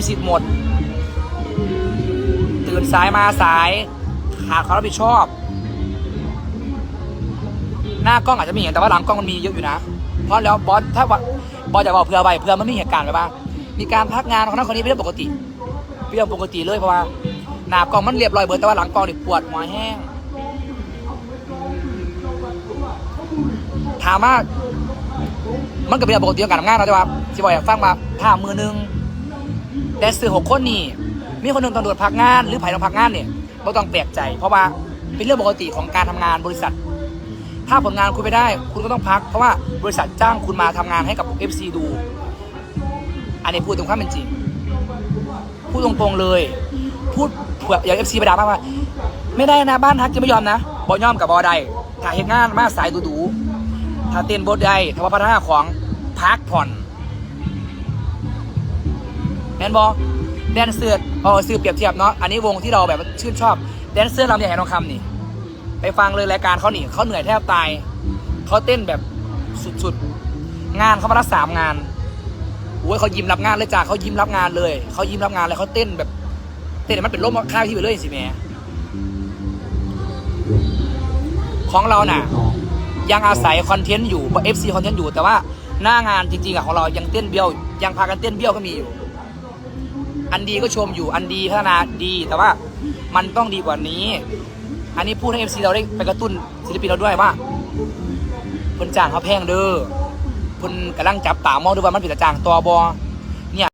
มีสิทธิ์หมด ตื่นสายมาสายขาดความรับผิดชอบ หน้ากล้องอาจจะไมีเห็นแต่ว่าหลังกล้องมันมีเยอะอยู่นะ เพราะแล้วบอสถ้าบอสจะบอกเผื่อไว้เผื่อมันมีเหตุการณ์ไปบ้างมีการพักงานของนั้นคนนี้เป็นเรื่องปกติเป็นเรื่องปกติเลยเพราะว่าหน้ากล้องมันเรียบร้อยเบิดแต่ว่าหลังกล้องนี่ปวดหัวแห้งถามว่ามันก็เป็นเรื่องปกติของการทำงานเราะแต่ว่าที่บอกอยากฟังมาถ้ามือหนึง แต่สื่อหกคนนี่มีคนหนึ่งต้องโดนพักงาน หรือไผ่ต้องพักงานเนี่ยไม่ต้องแปลกใจ เพราะว่าเป็นเรื่องปกติของการทำงานบริษัท ถ้าผลงานคุณไม่ได้ คุณก็ต้องพัก เพราะว่าบริษัทจ้างคุณมาทำงานให้กับ FC ดู อันนี้พูดตรงความเป็นจริง พูดตรงๆเลย พูดเผื่ออย่าง FC ไปด่ามากว่า ไม่ได้นะบ้านทักจะไม่ยอมนะบอย่อมกับบอใดถ้าเห็นงานมาสายดูๆถ้าเต้นบทใดถ้าว่าพัฒนาของพักผ่อน แมนบอแดนเซอร์เออซื้อเปรียบเทียบเนาะอันนี้วงที่เราแบบชื่นชอบแดนเซอร์ลำใหญ่ทองคำนี่ ไปฟังเลยรายการเขาหนิเขาเหนื่อยแทบตายเขาเต้นแบบสุดๆ งานเขามาละสามงานโอ้ยเขายิ้มรับงานเลยจ้าเขายิ้มรับงานเลยเขายิ้มรับงานเลยเขาเต้นแบบ เต้นมันเป็นร่มค่าที่ไปเลยสิแม่ของเราน่ะ ยังอาศัยคอนเทนต์อยู่เอฟซีคอนเทนต์อยู่แต่ว่าหน้างานจริงๆอะของเรายังเต้นเบี้ยว ยังพากันเต้นเบี้ยวก็มีอยู่ อันดีก็ชมอยู่อันดีพัฒนาดีแต่ว่ามันต้องดีกว่านี้ อันนี้พูดให้เอฟซีเราได้ไปกระตุ้นศิลปินเราด้วยว่าคนจ้างเขาแพงเด้อคนกำลังจับตามองดูว่ามันผิดจ้างตัวบอ